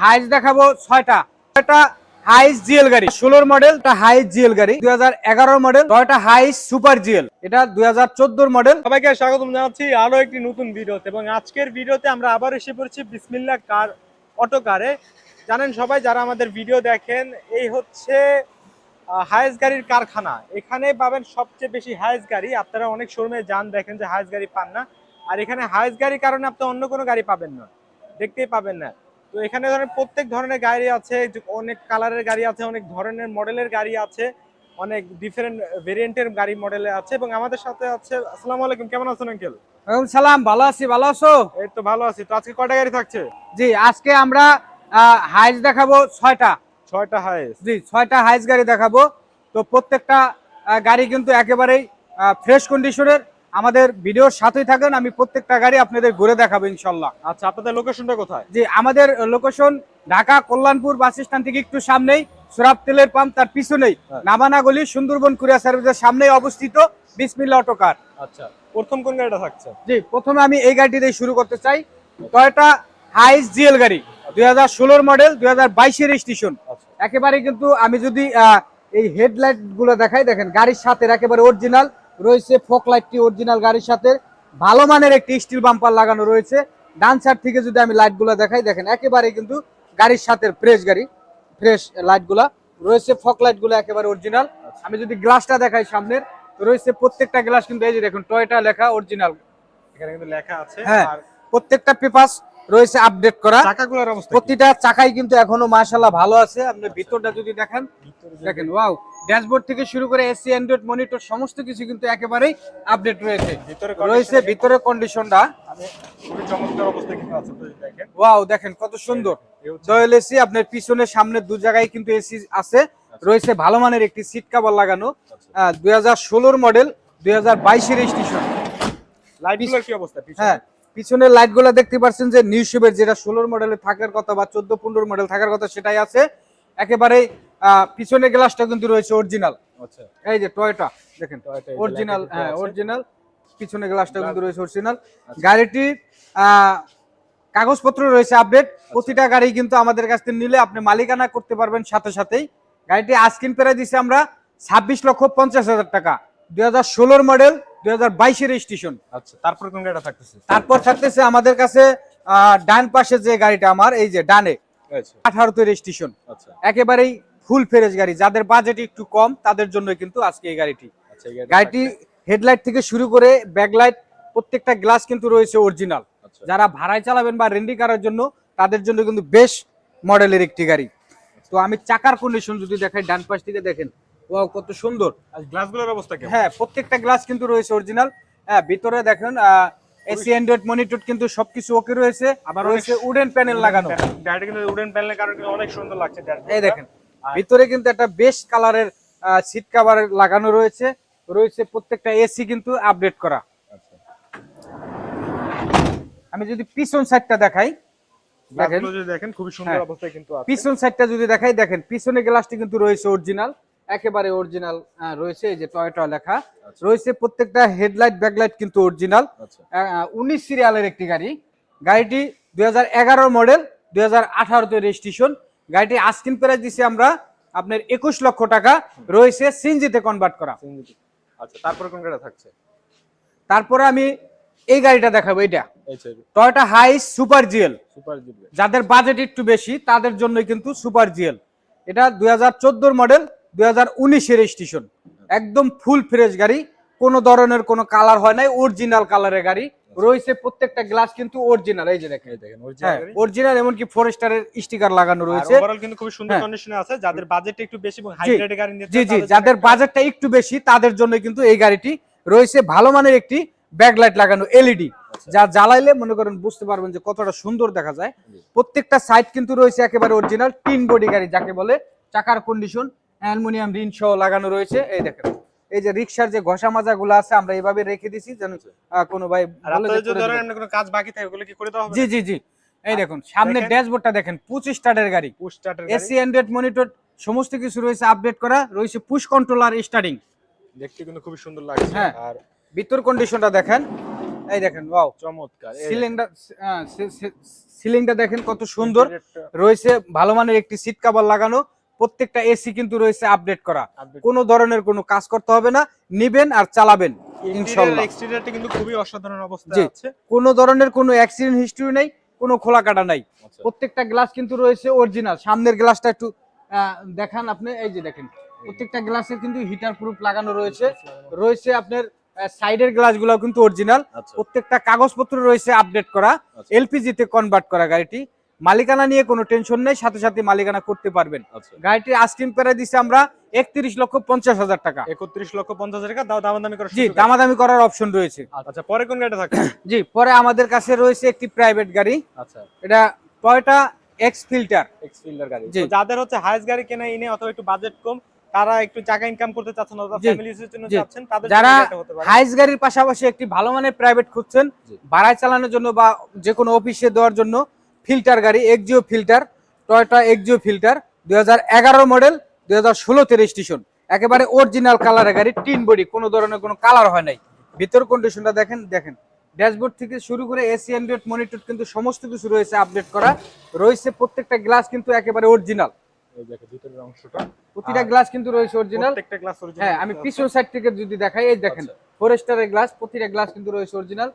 হাইস দেখাবো ছয়টা। ছয়টা হাইস জিএল গাড়ি। ষোলোর মডেল হাইস জিএল গাড়ি। দুই হাজার model Toyota Hiace super GL এটা দুই হাজার মডেল সবাইকে স্বাগতম জানাচ্ছি আরও একটি নতুন ভিডিওতে এবং আজকের ভিডিওতে আমরা আবার এসে পড়েছি বিসমিল্লা কার অটো কারে। জানেন সবাই, যারা আমাদের ভিডিও দেখেন, এই হচ্ছে হায়েস গাড়ির কারখানা। এখানে পাবেন সবচেয়ে বেশি হায়েস গাড়ি। আপনারা অনেক শোরুমে যান, দেখেন যে হায়েস গাড়ি পান না। আর এখানে হায়েস গাড়ির কারণে আপনি অন্য কোনো গাড়ি পাবেন না। দেখতেই পাবেন না। তো এখানে ধরেন প্রত্যেক ধরনের গাড়ি আছে অনেক কালারের গাড়ি আছে অনেক ধরনের মডেলের গাড়ি আছে অনেক ডিফারেন্ট ভেরিয়েন্টের গাড়ি মডেলে আছে এবং আমাদের সাথে আছে আসসালামু আলাইকুম কেমন আছেন আঙ্কেল? ওয়ালাইকুম সালাম ভালো আছি ভালো আছো? এই তো ভালো আছি তো আজকে কয়টা গাড়ি থাকছে? জি আজকে আমরা হাইস দেখাবো ছয়টা। ছয়টা হাইস জি ছয়টা হাইস গাড়ি দেখাবো। তো প্রত্যেকটা গাড়ি কিন্তু একেবারেই ফ্রেশ কন্ডিশনের আমাদের ভিডিওর সাথেই থাকেন আমি প্রত্যেকটা গাড়ি আপনাদের ঘুরে দেখাবো ইনশাল্লাহ। আচ্ছা আপনাদের লোকেশনটা কোথায়? জি আমাদের location Dhaka Kalyanpur bus stand থেকে একটু সামনেই সুরাব তেলের পাম্প তার পিছনেই হ্যাঁ। নাবানা গলি সুন্দরবন কুরিয়ার সার্ভিসের সামনেই অবস্থিত বিসমিল্লা অটো কার। আচ্ছা প্রথম কোন গাড়িটা থাকছে? জি প্রথমে আমি এই গাড়িটি দিয়ে শুরু করতে চাই টয়োটা হাইস জিএল গাড়ি দুই হাজার ষোলোর মডেল দুই হাজার বাইশের স্টেশন আচ্ছা। একেবারে কিন্তু আমি যদি এই হেডলাইটগুলো দেখাই দেখেন গাড়ির সাথে একেবারে অরিজিনাল রয়েছে ফোক লাইটটি অরিজিনাল গাড়ির সাথে। ভালো মানের একটি স্টিল বাম্পার লাগানো রয়েছে। ডান সাইড থেকে যদি আমি লাইটগুলো দেখাই দেখেন একেবারে কিন্তু গাড়ির সাথে ফ্রেশ গাড়ি ফ্রেশ লাইটগুলা রয়েছে ফক লাইটগুলো একেবারে অরিজিনাল আমি যদি গ্লাসটা দেখাই সামনের রয়েছে প্রত্যেকটা গ্লাস কিন্তু এই যে দেখুন টয়টা লেখা অরিজিনাল এখানে কিন্তু লেখা আছে হ্যাঁ। আর প্রত্যেকটা পেপাস রয়েছে আপডেট করা। চাকাগুলোর অবস্থা প্রতিটা চাকাই কিন্তু এখনও মাশাল্লাহ ভালো আছে। আপনি ভিতরটা যদি দেখেন দেখেন ওয়াও ড্যাশবোর্ড থেকে শুরু করে এসি অ্যান্ড্রয়েড মনিটর সমস্ত কিছু কিন্তু একেবারেই আপডেট রয়েছে। ভিতরে রয়েছে ভিতরে কন্ডিশনটা আমি চমৎকার অবস্থা কিন্তু আছে দেখেন। ওয়াও দেখেন কত সুন্দর। ডয়েল এসি আপনার পিছনে সামনে দু জায়গায় কিন্তু এসি আছে। রয়েছে ভালো মানের একটি সিট কভার লাগানো। দুই হাজার ষোলোর মডেল দুই হাজার বাইশের স্টেশন লাইটগুলোর কি অবস্থা? পিছনে? হ্যাঁ পিছনের লাইটগুলা দেখতে পাচ্ছেন যে নিউ শেপের যেটা ষোলোর মডেলে থাকার কথা বা চোদ্দ পনেরো মডেল থাকার কথা সেটাই আছে। একেবারে পিছনের গ্লাসটা কিন্তু রয়েছে অরিজিনাল আচ্ছা। এই যে টয়টা দেখেন। অরিজিনাল হ্যাঁ অরিজিনাল পিছনে গ্লাসটা কিন্তু রয়েছে অরিজিনাল আচ্ছা। গাড়িটির আহ, কাগজপত্র রয়েছে আপডেট আচ্ছা। প্রতিটা গাড়ি কিন্তু আমাদের কাছ থেকে নিলে আপনি মালিকানা করতে পারবেন সাথে সাথেই। গাড়িটি আজকিন প্রায় দিছে আমরা ছাব্বিশ লক্ষ পঞ্চাশ হাজার টাকা। দুই হাজার ষোলোর মডেল দুই হাজার বাইশের স্টেশন আচ্ছা তারপর কোন গাড়িটা থাকতেছে? তারপর থাকতেছে আমাদের কাছে ডান পাশে যে গাড়িটা আমার এই যে ডানে। আচ্ছা। আঠারোতে রেজিস্ট্রেশন আচ্ছা। একেবারেই ফুল ফ্রেশ গাড়ি। যাদের বাজেট একটু কম তাদের জন্য কিন্তু আজকে এই গাড়িটি। হেডলাইট থেকে শুরু করে ব্যাকলাইট প্রত্যেকটা গ্লাস কিন্তু রয়েছে অরিজিনাল যারা ভাড়ায় চালাবেন বা রেন্ডি করার জন্য তাদের জন্য কিন্তু বেশ মডেলের একটি গাড়ি। তো আমি চাকার কন্ডিশন যদি দেখাই ডান পাশ থেকে দেখেন ও কত সুন্দর। আর গ্লাসগুলোর অবস্থা কেমন? হ্যাঁ প্রত্যেকটা গ্লাস কিন্তু রয়েছে অরিজিনাল। হ্যাঁ ভিতরে দেখেন এসি অ্যান্ড্রয়েড মনিটর কিন্তু সবকিছু ওকে রয়েছে। আবার রয়েছে উডেন প্যানেল লাগানো। কিন্তু উডেন প্যানেলের কারণে কিন্তু অনেক সুন্দর লাগছে এই দেখেন ভিতরে কিন্তু একটা বেশ কালারের সিট কভার লাগানো রয়েছে। রয়েছে প্রত্যেকটা এসি কিন্তু আপডেট করা। আচ্ছা। আমি যদি পিছন সাইডটা দেখাই দেখেন। দেখেন খুবই সুন্দর হ্যাঁ। অবস্থায় কিন্তু পিছন সাইডটা যদি দেখাই দেখেন পিছনে গ্লাসটি কিন্তু রয়েছে অরিজিনাল একেবারে অরিজিনাল রয়েছে এই যে টয়টা লেখা। রয়েছে প্রত্যেকটা হেডলাইট ব্যাকলাইট কিন্তু অরিজিনাল আচ্ছা। উনিশ সিরিয়ালের একটি গাড়ি। গাড়িটি দুই হাজার এগারো মডেল দুই হাজার আঠারোতে রেজিস্ট্রেশন গাড়িটি আস্কিন প্রাইস দিছে আমরা আপনার একুশ লক্ষ টাকা। রয়েছে সিনজিতে কনভার্ট করা। আচ্ছা তারপরে কোন গাড়িটা থাকছে? তারপরে আমি এই গাড়িটা দেখাবো এটা Toyota Hiace super GL super জিপে যাদের বাজেট একটু বেশি তাদের জন্য কিন্তু সুপার জিএল এটা দুই হাজার চোদ্দোর মডেল দুই হাজার উনিশের স্টেশন একদম ফুল ফ্রেশ গাড়ি কোনো ধরনের কোনো কালার হয় নাই অরিজিনাল কালারের গাড়ি। রয়েছে প্রত্যেকটা গ্লাস কিন্তু অরিজিনাল এই যে দেখেন। দেখেন হ্যাঁ অরিজিনাল এমনকি ফরেস্টারের স্টিকার লাগানো রয়েছে। ওভারঅল কিন্তু খুবই সুন্দর হ্যাঁ। কন্ডিশনে আছে যাদের বাজেট একটু বেশি এবং হাই গ্রেডের গাড়ি নিতে জি জি যাদের বাজেটটা একটু বেশি তাদের জন্য কিন্তু এই গাড়িটি রয়েছে। ভালো মানের একটি ব্যাকলাইট লাগানো এলইডি আচ্ছা। যা জ্বালাইলে মনে করেন বুঝতে পারবেন যে কতটা সুন্দর দেখা যায়। প্রত্যেকটা সাইড কিন্তু রয়েছে একেবারে অরিজিনাল তিন বডি গাড়ি যাকে বলে চাকার কন্ডিশন অ্যালুমিনিয়াম রিন সহ লাগানো রয়েছে। এই দেখেন এই যে রিক্সার যে ঘষা মাজা গুলো আছে আমরা এইভাবে রেখে দিছি যেন কোনো ভাই আর কোনো কাজ বাকি থাকে ওগুলো কি করে দেওয়া হবে? জি জি জি। এই দেখুন সামনে। ড্যাশবোর্ডটা দেখেন পঁচিশ স্টার্টের গাড়ি। Push starter AC android monitor সমস্ত কিছু রয়েছে আপডেট করা রয়েছে পুশ কন্ট্রোলার স্টার্টিং। দেখতে কিন্তু খুবই সুন্দর লাগছে। হ্যাঁ। আর ভিতর কন্ডিশনটা দেখেন এই দেখেন ওয়াও চমৎকার সিলিংটা সিলিংটা দেখেন। কত সুন্দর। রয়েছে ভালো মানের একটি সিট কভার লাগানো। প্রত্যেকটা এসি কিন্তু রয়েছে আপডেট করা। কোনো ধরনের কোনো কাজ করতে হবে না নিবেন আর চালাবেন ইনশাআল্লাহ এক্সটেরিয়রটা কিন্তু খুবই অসাধারণ। অবস্থায় আছে। কোনো ধরনের কোনো অ্যাক্সিডেন্ট হিস্টরি নেই কোনো খোলা কাটা নাই। আচ্ছা। প্রত্যেকটা গ্লাস কিন্তু রয়েছে অরিজিনাল সামনের গ্লাসটা একটু দেখান আপনি এই যে দেখেন। প্রত্যেকটা গ্লাসের কিন্তু হিটার প্রুফ লাগানো রয়েছে। রয়েছে আপনার সাইডের গ্লাসগুলো কিন্তু অরিজিনাল আচ্ছা। প্রত্যেকটা কাগজপত্র রয়েছে আপডেট করা। আচ্ছা। এলপিজি তে কনভার্ট করা গাড়িটি। মালিকানা নিয়ে কোনো টেনশন নেই সাথে সাথে মালিকানা করতে পারবেন। আচ্ছা। গাড়িটি আস্কিং প্রাইস দিছি আমরা একত্রিশ লক্ষ পঞ্চাশ হাজার টাকা। একত্রিশ লক্ষ পঞ্চাশ হাজার টাকা দামাদামি করার জি দামাদামি করার অপশন রয়েছে। আচ্ছা পরে কোন গাড়িটা থাকে জি পরে আমাদের কাছে রয়েছে একটি প্রাইভেট গাড়ি। আচ্ছা। এটা Toyota X fielder X fielder গাড়ি। যাদের হচ্ছে হাইস গাড়ি কেনা ইনে অথবা একটু বাজেট কম তারা একটু টাকা ইনকাম করতে চাচ্ছেন অথবা ফ্যামিলির জন্য চাচ্ছেন তাদের যারা হাইস গাড়ির পাশাপাশি একটি ভালো মানের প্রাইভেট খুঁজছেন। ভাড়ায় চালানোর জন্য বা যে কোনো অফিসে দেওয়ার জন্য ফিল্টার গাড়ি Axio fielder Toyota Axio fielder দুই হাজার এগারো মডেল দুই হাজার ষোলোতে রেজিস্ট্রেশন একেবারে অরিজিনাল কালারের গাড়ি টিন বডি কোনো ধরনের কোনো কালার হয় নাই। ভিতর কন্ডিশনটা দেখেন দেখেন। ড্যাশবোর্ড থেকে শুরু করে এসি অ্যান্ড্রয়েড মনিটর কিন্তু সমস্ত কিছু রয়েছে আপডেট করা। রয়েছে প্রত্যেকটা গ্লাস কিন্তু একেবারে অরিজিনাল প্রতিটা গ্লাস কিন্তু রয়েছে হ্যাঁ আমি পিছন সাইড থেকে যদি দেখাই এই দেখেন ফরেস্টারের গ্লাস প্রতিটা গ্লাস কিন্তু রয়েছে অরিজিনাল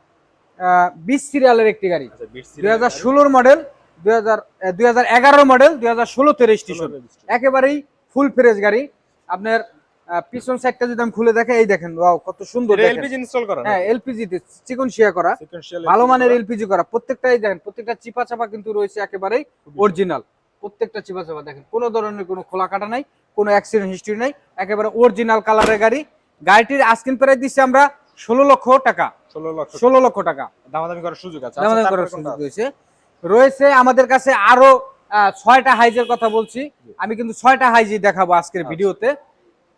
বিশ সিরিয়ালের একটি গাড়ি। আচ্ছা দুই হাজার ষোলোর মডেল দুই হাজার এগারো মডেল দুই হাজার ষোলোতে রেজিস্ট্রেশন একেবারেই ফুল ফ্রেশ গাড়ি। আপনার পিছন সাইডটা যদি আমি খুলে দেখে এই দেখেন ওয়াও কত সুন্দর এলপিজি ইনস্টল করা হ্যাঁ এলপিজি তে চিকন শিয়া করা। ভালো মানের এলপিজি করা। প্রত্যেকটাই দেখেন প্রত্যেকটা চিপা চাপা কিন্তু রয়েছে একেবারেই অরিজিনাল প্রত্যেকটা চিপা চাপা দেখেন কোনো ধরনের কোনো খোলা কাটা নাই কোনো অ্যাক্সিডেন্ট হিস্ট্রি নাই একেবারে অরিজিনাল কালারের গাড়ি। গাড়িটির আস্কিন প্রাইস দিচ্ছে আমরা ষোলো লক্ষ টাকা। ষোলো লক্ষ টাকা। দামাদামি করার সুযোগ আছে। দামাদামি আচ্ছা, করার সুযোগ রয়েছে। রয়েছে আমাদের কাছে আরও ছয়টা হাইজের কথা বলছি। আমি কিন্তু ছয়টা হাইজি দেখাবো আজকের আচ্ছা। ভিডিওতে।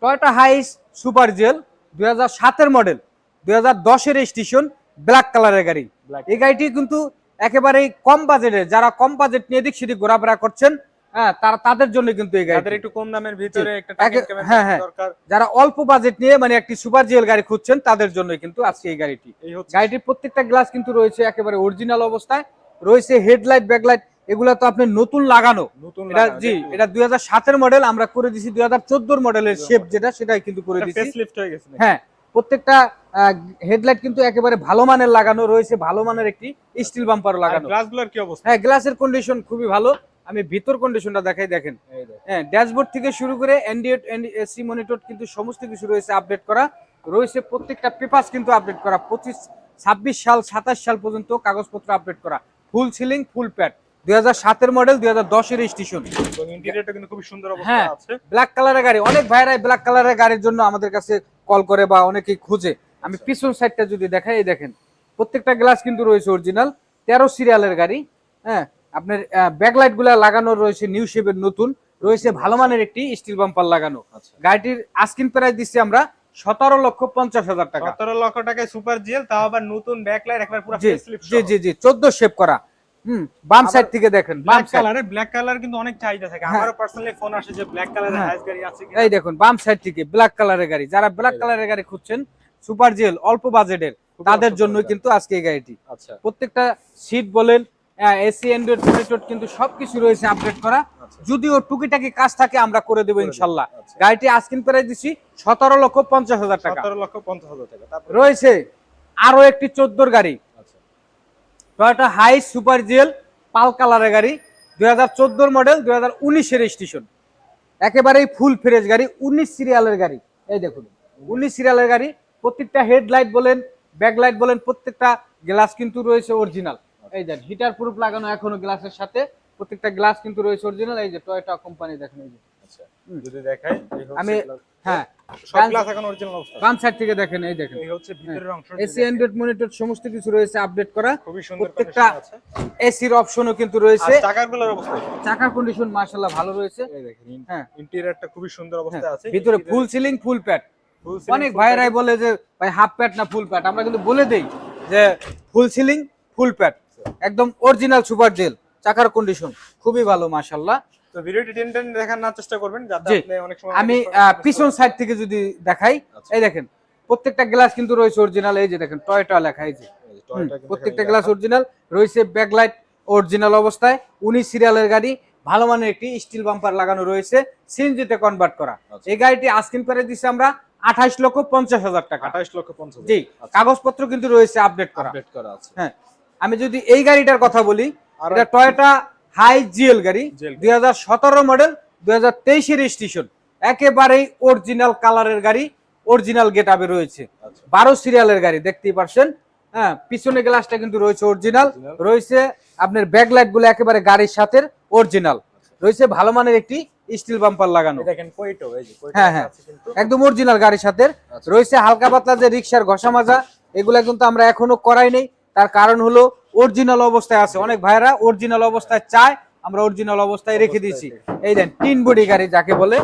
টয়টা হাইস সুপার জেল দুই হাজার সাতের মডেল দুই হাজার দশের স্টেশন ব্ল্যাক কালারের গাড়ি। এই গাড়িটি কিন্তু একেবারেই কম বাজেটের যারা কম বাজেট নিয়ে এদিক সেদিক ঘোরাফেরা করছেন হ্যাঁ তারা তাদের জন্য কিন্তু এই গাড়ি তাদের একটু কম দামের ভিতরে। একটা হ্যাঁ, হ্যাঁ। যারা অল্প বাজেট নিয়ে মানে একটি সুপার জেল গাড়ি খুঁজছেন তাদের জন্য কিন্তু আজকে এই গাড়িটি। গাড়িটির প্রত্যেকটা গ্লাস কিন্তু রয়েছে একেবারে অরিজিনাল অবস্থায়। রয়েছে হেডলাইট ব্যাকলাইট এগুলা তো আপনি নতুন লাগানো। নতুন এটা জি এটা দুই হাজার সাতের মডেল আমরা করে দিছি দুই হাজার চোদ্দোর মডেলের শেপ যেটা সেটাই কিন্তু করে দিছি। হয়ে গেছে হ্যাঁ প্রত্যেকটা হেডলাইট কিন্তু একেবারে ভালো মানের লাগানো রয়েছে ভালো মানের একটি স্টিল বাম্পার লাগানো। গ্লাসগুলোর কি অবস্থা? হ্যাঁ গ্লাসের কন্ডিশন খুবই ভালো। আমি ভিতর কন্ডিশনটা দেখাই দেখেন। হ্যাঁ ড্যাশবোর্ড থেকে শুরু করে অ্যান্ড্রয়েড এসি মনিটর কিন্তু সমস্ত কিছু রয়েছে আপডেট করা। রয়েছে প্রত্যেকটা পেপার কিন্তু আপডেট করা। পঁচিশ ছাব্বিশ সাল সাতাশ সাল পর্যন্ত কাগজপত্র আপডেট করা। ফুল সিলিং ফুল প্যাড দুই হাজার সাতের মডেল দুই হাজার দশের স্টেশন হ্যাঁ। ব্ল্যাক কালারের গাড়ি। অনেক ভাইরাই ব্ল্যাক কালারের গাড়ির জন্য আমাদের কাছে কল করে বা অনেকেই খুঁজে। আমি পিছন সাইডটা যদি দেখাই দেখেন প্রত্যেকটা গ্লাস কিন্তু রয়েছে অরিজিনাল তেরো সিরিয়ালের গাড়ি হ্যাঁ আপনার ব্যাকলাইটগুলা লাগানো রয়েছে নিউ শেপের নতুন রয়েছে ভালো মানের একটি স্টিল বাম্পার লাগানো। আচ্ছা। গাড়িটির আস্কিন প্রাইস দিচ্ছি আমরা সতেরো লক্ষ পঞ্চাশ হাজার টাকা। সতেরো লক্ষ টাকায় সুপার জেল তাও আবার নতুন ব্যাকলাইট একবার পুরো জি জি জি চোদ্দ শেপ করা। হুম বাম সাইড থেকে দেখেন বাম ব্ল্যাক কালারে ব্ল্যাক কালার কিন্তু অনেক চাহিদা থাকে। হ্যাঁ। আমারও পার্সোনালি ফোন আসে যে ব্ল্যাক কালারের হ্যাঁ। হাইস গাড়ি আছে এই দেখুন বাম সাইড থেকে ব্ল্যাক কালারের গাড়ি। যারা ব্ল্যাক। কালারের গাড়ি খুঁজছেন সুপার জেল অল্প বাজেটের তাদের জন্য কিন্তু আজকে এই গাড়িটি। আচ্ছা। প্রত্যেকটা সিট বলেন এসি অ্যান্ড্রয়েড মনিটর কিন্তু সবকিছু রয়েছে আপডেট করা। আচ্ছা। যদিও টুকিটাকি কাজ থাকে আমরা করে দেবো ইনশাল্লাহ। আচ্ছা। গাড়িটি আজকিন প্রাইস দিচ্ছি সতেরো লক্ষ পঞ্চাশ হাজার টাকা। সতেরো লক্ষ পঞ্চাশ হাজার টাকা। রয়েছে আরও একটি চোদ্দোর গাড়ি। Toyota Hiace super GL pearl কালারের গাড়ি দুই হাজার চোদ্দোর মডেল দুই হাজার উনিশের স্টেশন একেবারেই ফুল ফ্রেশ গাড়ি উনিশ সিরিয়ালের গাড়ি। এই দেখুন উনিশ সিরিয়ালের গাড়ি প্রত্যেকটা হেডলাইট বলেন ব্যাকলাইট বলেন প্রত্যেকটা গ্লাস কিন্তু রয়েছে অরিজিনাল এই দেন হিটার প্রুফ লাগানো এখনও গ্লাসের সাথে। প্রত্যেকটা গ্লাস কিন্তু রয়েছে অরিজিনাল এই যে টয়োটা কোম্পানি দেখেন এই যে। আচ্ছা যদি দেখাই আমি হ্যাঁ সব গ্লাস এখন অরিজিনাল অবস্থা। বাম সাইড থেকে দেখেন এই দেখেন। এই হচ্ছে ভিতরের অংশ এসি অ্যান্ড্রয়েড মনিটর সমস্ত কিছু রয়েছে আপডেট করা। প্রত্যেকটা এসির অপশনও কিন্তু আর রয়েছে চাকাগুলোর অবস্থা। চাকার কন্ডিশন ভালো রয়েছে। এই দেখেন হ্যাঁ। ইন্টেরিয়রটা খুবই সুন্দর অবস্থায় আছে। ভিতরে ফুল সিলিং ফুল প্যাড অনেক ভাইরাই বলে যে ভাই হাফ প্যাড না ফুল প্যাড আমরা কিন্তু বলে দেই যে ফুল সিলিং ফুল প্যাড একদম অরিজিনাল সুপার জেল চাকার কন্ডিশন খুবই ভালো মাশাল্লাহ তো ভিডিওটি টেন টেন চেষ্টা করবেন যাতে আপনি অনেক সময় আমি পিছন সাইড থেকে যদি দেখাই আচ্ছা। এই দেখেন প্রত্যেকটা গ্লাস কিন্তু রয়েছে অরিজিনাল এই যে দেখেন টয়টা লেখা এই যে। প্রত্যেকটা গ্লাস অরিজিনাল রয়েছে ব্যাকলাইট অরিজিনাল অবস্থায় উনিশ সিরিয়ালের গাড়ি ভালো মানের একটি স্টিল বাম্পার লাগানো রয়েছে সিএনজিতে কনভার্ট করা। আচ্ছা। এই গাড়িটি আস্কিং করে দিচ্ছে আমরা আঠাশ লক্ষ পঞ্চাশ হাজার টাকা। আঠাশ লক্ষ পঞ্চাশ জি কাগজপত্র কিন্তু রয়েছে আপডেট করা। আপডেট করা আছে। হ্যাঁ আমি যদি এই গাড়িটার কথা বলি এটা টয়োটা হাই জিএল গাড়ি দুই হাজার সতেরো মডেল দুই হাজার তেইশের স্টেশন একেবারেই অরিজিনাল কালারের গাড়ি অরিজিনাল গেট আপে রয়েছে। আচ্ছা। বারো সিরিয়ালের গাড়ি দেখতেই পারছেন? হ্যাঁ পিছনে গ্লাসটা কিন্তু রয়েছে অরিজিনাল রয়েছে আপনার ব্যাকলাইটগুলো একেবারে গাড়ির সাথে অরিজিনাল রয়েছে ভালো মানের একটি স্টিল বাম্পার লাগানো। দেখেন কোয়েটো এই যে হ্যাঁ, হ্যাঁ। একদম অরিজিনাল গাড়ির সাথে। আচ্ছা। রয়েছে হালকা পাতলা যে রিক্সার ঘষা মাজা এগুলা কিন্তু আমরা এখনও করাই নেই। তার কারণ হলো অরিজিনাল অবস্থায় আছে। অনেক ভাইরা অরিজিনাল অবস্থায় চায় আমরা অরিজিনাল অবস্থায় রেখে দিয়েছি। এই দেন তিন বডি গাড়ি যাকে বলে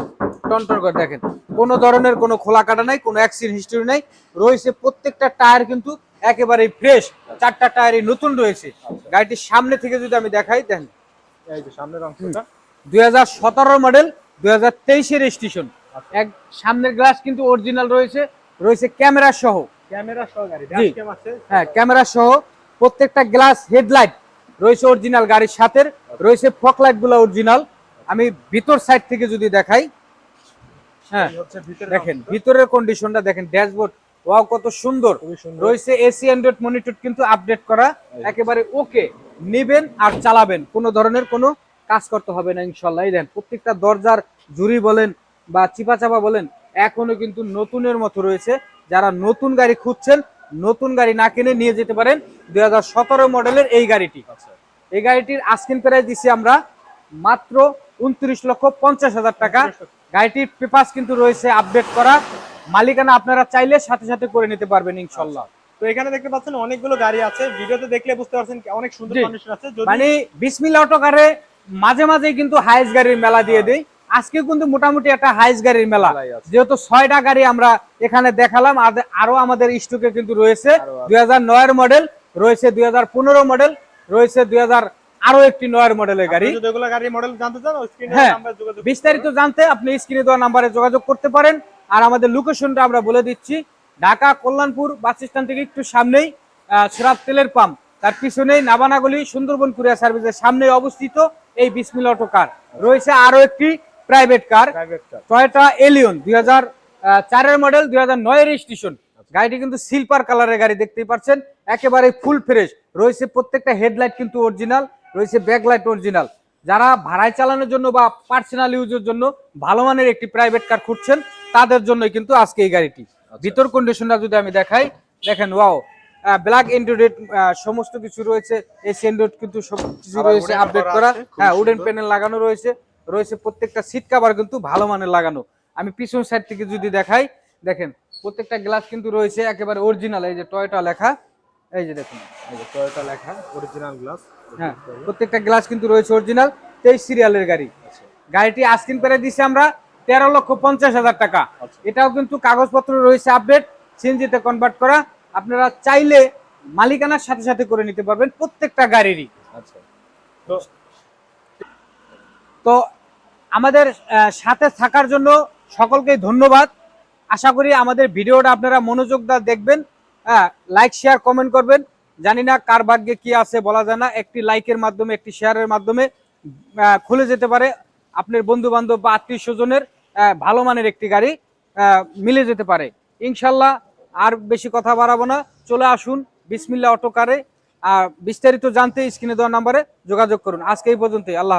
টনটন করে দেখেন। কোনো ধরনের কোনো খোলা কাটা নাই কোনো অ্যাক্সিডেন্ট হিস্টরি নাই। রয়েছে প্রত্যেকটা টায়ার কিন্তু একেবারেই ফ্রেশ চারটা টায়ারই নতুন রয়েছে। গাড়িটির সামনে থেকে যদি আমি দেখাই দেখেন এই যে সামনের অংশটা। দুই হাজার সতেরো মডেল দুই হাজার তেইশের স্টেশন এক সামনের গ্লাস কিন্তু অরিজিনাল রয়েছে। রয়েছে ক্যামেরা সহ। ক্যামেরা সহ গাড়ি জি। ড্যাশ ক্যাম আছে হ্যাঁ ক্যামেরা সহ প্রত্যেকটা গ্লাস হেডলাইট রয়েছে অরিজিনাল গাড়ির সাথে রয়েছে ফক লাইটগুলো অরিজিনাল আমি ভিতর সাইড থেকে যদি দেখাই হ্যাঁ দেখেন ভিতরের কন্ডিশনটা দেখেন ড্যাশবোর্ড ওয়াও কত সুন্দর। রয়েছে এসি অ্যান্ড্রয়েড মনিটর কিন্তু আপডেট করা একেবারে ওকে নেবেন আর চালাবেন। কোনো ধরনের কোনো কাজ করতে হবে না ইনশাল্লাহ। এই দেন প্রত্যেকটা দরজার ঝুড়ি বলেন বা চিপা চাপা বলেন এখনও কিন্তু নতুনের মতো রয়েছে। যারা নতুন গাড়ি খুঁজছেন নতুন গাড়ি না কিনে নিয়ে যেতে পারেন দুই হাজার সতেরো মডেলের এই গাড়িটি। এই গাড়িটির আস্কিন প্রাইস দিচ্ছি আমরা মাত্র উনত্রিশ লক্ষ পঞ্চাশ হাজার টাকা। গাড়িটির পেপাস কিন্তু রয়েছে আপডেট করা। মালিকানা আপনারা চাইলে সাথে সাথে করে নিতে পারবেন ইনশাল্লাহ। তো এখানে দেখতে পাচ্ছেন অনেকগুলো গাড়ি আছে। ভিডিওতে দেখলে বুঝতে পারছেন অনেক সুন্দর। কন্ডিশন আছে। মানে বিসমিল্লা অটোকারে মাঝে মাঝে কিন্তু হাইস গাড়ির মেলা দিয়ে দেই। আজকে কিন্তু মোটামুটি একটা হাইস গাড়ির মেলা। যেহেতু ছয়টা গাড়ি আমরা এখানে দেখালাম আরও আমাদের স্টকে কিন্তু রয়েছে। দুই হাজার মডেল রয়েছে দুই হাজার পনেরো মডেল রয়েছে দুই হাজার আরও একটি নয়ের মডেলের গাড়ি। মডেল জানতে চান হ্যাঁ। বিস্তারিত জানতে আপনি স্ক্রিনে দেওয়া নাম্বারে যোগাযোগ করতে পারেন। আর আমাদের লোকেশনটা আমরা বলে দিচ্ছি ঢাকা কল্যাণপুর বাস স্ট্যান্ড থেকে একটু সামনেই সুরাত তেলের পাম্প। তার পিছনেই নাবানাগলি সুন্দরবন কুরিয়ার সার্ভিসের সামনে অবস্থিত এই বিসমিল অটো কার। রয়েছে আরও একটি প্রাইভেট কার? টয়োটা এলিয়ন দুই হাজার চারের মডেল দুই হাজার নয়ের স্টেশন গাড়িটি কিন্তু সিলভার কালারের গাড়ি দেখতেই পাচ্ছেন। একেবারে ফুল ফ্রেশ রয়েছে প্রত্যেকটা হেডলাইট কিন্তু অরিজিনাল রয়েছে ব্যাকলাইট অরিজিনাল যারা ভাড়ায় চালানোর জন্য বা পার্সোনাল ইউজের জন্য ভালো মানের একটি প্রাইভেট কার খুঁজছেন তাদের জন্য কিন্তু আজকে এই গাড়িটি। ভিতর কন্ডিশনটা যদি আমি দেখাই দেখেন ওয়াও ব্ল্যাক এন্ড্রয়েড সমস্ত কিছু রয়েছে। এসি এন্ড্রয়েড কিন্তু সব কিছু রয়েছে আপডেট করা হ্যাঁ উডেন প্যানেল লাগানো রয়েছে। রয়েছে প্রত্যেকটা সিট কাভার কিন্তু ভালো মানের লাগানো। আমি পিছন সাইড থেকে যদি দেখাই দেখেন প্রত্যেকটা গ্লাস কিন্তু রয়েছে একেবারে অরিজিনাল এই যে টয়টা লেখা এই যে দেখুন এই যে টয়োটা লেখা অরিজিনাল গ্লাস হ্যাঁ প্রত্যেকটা গ্লাস কিন্তু রয়েছে অরিজিনাল তেইশ সিরিয়ালের গাড়ি। আচ্ছা। গাড়িটি আস্কিন করে দিছি আমরা তেরো লক্ষ পঞ্চাশ হাজার টাকা। আচ্ছা। এটাও কিন্তু কাগজপত্র রয়েছে আপডেট সিএনজিতে কনভার্ট করা। আপনারা চাইলে মালিকানার সাথে সাথে করে নিতে পারবেন প্রত্যেকটা গাড়িরই। আচ্ছা। তো তো আমাদের সাথে থাকার জন্য সকলকেই ধন্যবাদ। আশা করি আমাদের ভিডিওটা আপনারা মনোযোগ দা দেখবেন হ্যাঁ লাইক শেয়ার কমেন্ট করবেন। জানি না কার ভাগ্যে কি আছে বলা যায় না, একটি লাইকের মাধ্যমে, একটি শেয়ারের মাধ্যমে খুলে যেতে পারে। আপনার বন্ধু বান্ধব বা আত্মীয় স্বজনের ভালো মানের একটি গাড়ি মিলে যেতে পারে। ইনশাল্লাহ আর বেশি কথা বাড়াবো না। চলে আসুন বিসমিল্লা অটো কারে আর বিস্তারিত জানতে স্ক্রিনে দেওয়া নাম্বারে যোগাযোগ করুন। আজকে এই পর্যন্তই। আল্লাহ।